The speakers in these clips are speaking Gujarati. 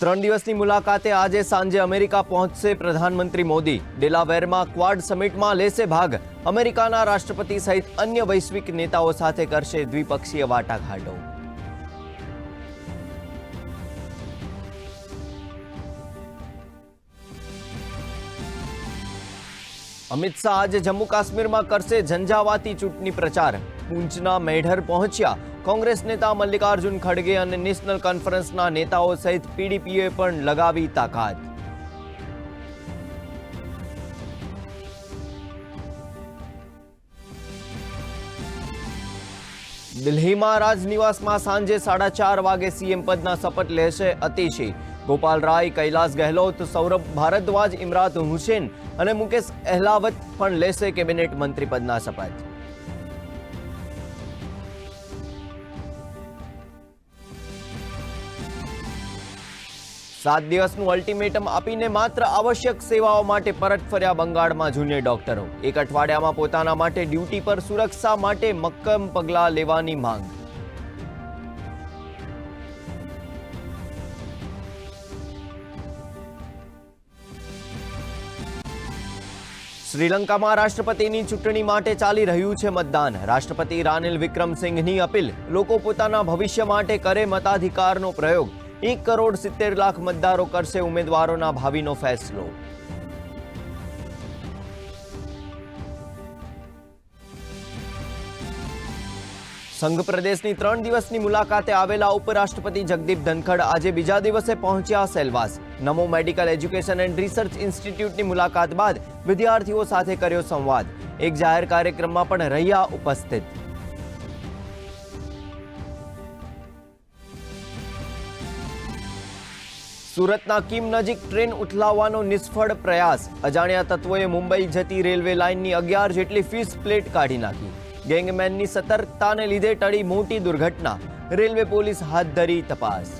ત્રણ દિવસની મુલાકાતે આજે સાંજે અમેરિકા પહોંચશે પ્રધાનમંત્રી મોદી. ડેલાવેરમાં ક્વાડ સમિટમાં લેશે ભાગ. અમેરિકાના રાષ્ટ્રપતિ સહિત અન્ય વૈશ્વિક નેતાઓ સાથે કરશે દ્વિપક્ષીય વાટાઘાટો. અમિત શાહ આજે જમ્મુ કાશ્મીરમાં કરશે ઝંઝાવાતી ચૂંટણી પ્રચાર. પૂંચના મેઢર પહોંચ્યા. કોંગ્રેસ નેતા મલ્લિકાર્જુન ખડગે અને નેશનલ કોન્ફરન્સના નેતાઓ સહિત પીડીપીએ પણ લગાવી તાકાત. દિલ્હીમાં રાજનિવાસમાં સાંજે સાડા ચાર વાગે સીએમ પદના શપથ લેશે અતિશી. ગોપાલ રાય, કૈલાસ ગહેલોત, સૌરભ ભારદ્વાજ ઇમરાત હુસેન અને મુકેશ અહેલાવત પણ લેશે કેબિનેટ મંત્રી પદના શપથ. સાત દિવસનું અલ્ટિમેટમ આપીને માત્ર આવશ્યક સેવાઓ માટે પરત ફર્યા બંગાળમાં જુનિયર ડોક્ટરો. એક અઠવાડિયામાં પોતાના માટે ડ્યુટી પર સુરક્ષા માટે મક્કમ પગલાં લેવાની માંગ. શ્રીલંકામાં રાષ્ટ્રપતિની ચૂંટણી માટે ચાલી રહ્યું છે મતદાન. રાષ્ટ્રપતિ રાનિલ વિક્રમસિંઘની અપીલ. લોકો પોતાના ભવિષ્ય માટે કરે મતાધિકારનો પ્રયોગ. એક કરોડ સિત્તેર લાખ મતદારો કરશે ઉમેદવારોના ભાવિનો ફેસલો. સંઘ પ્રદેશની ત્રણ દિવસની મુલાકાતે આવેલા ઉપરાષ્ટ્રપતિ જગદીપ ધનખડ આજે બીજા દિવસે પહોંચ્યા Silvassa. Namo medical education and research ઇન્સ્ટિટ્યૂટની મુલાકાત બાદ વિદ્યાર્થીઓ સાથે કર્યો સંવાદ. એક જાહેર કાર્યક્રમમાં પણ રહ્યા ઉપસ્થિત. સુરતના કિમ નજીક ટ્રેન ઉથલાવવાનો નિષ્ફળ પ્રયાસ. અજાણ્યા તત્વોએ મુંબઈ જતી રેલવે લાઇનની અગિયાર જેટલી ફીસ પ્લેટ કાઢી નાખી. ગેંગમેનની સતર્કતાને લીધે ટળી મોટી દુર્ઘટના. રેલવે પોલીસ હાથ ધરી તપાસ.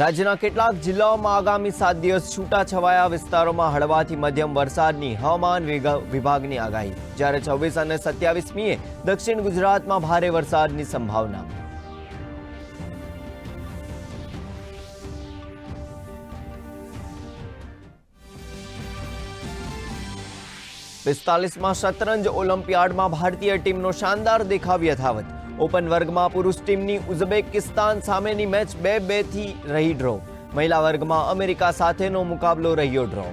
રાજ્યના કેટલાક જિલ્લાઓમાં આગામી સાત દિવસ છૂટાછવાયા વિસ્તારોમાં હળવાથી મધ્યમ વરસાદની હવામાન વિભાગની આગાહી. જ્યારે છવ્વીસ અને સત્યાવીસમીએ દક્ષિણ ગુજરાતમાં ભારે વરસાદની સંભાવના. પિસ્તાલીસમાં શતરંજ ઓલિમ્પિયાડમાં ભારતીય ટીમનો શાનદાર દેખાવ યથાવત. ઓપન વર્ગમાં પુરુષ ટીમની ઉઝબેકિસ્તાન સામેની મેચ બે બેથી રહી ડ્રો મહિલા વર્ગમાં અમેરિકા સાથેનો મુકાબલો રહ્યો ડ્રો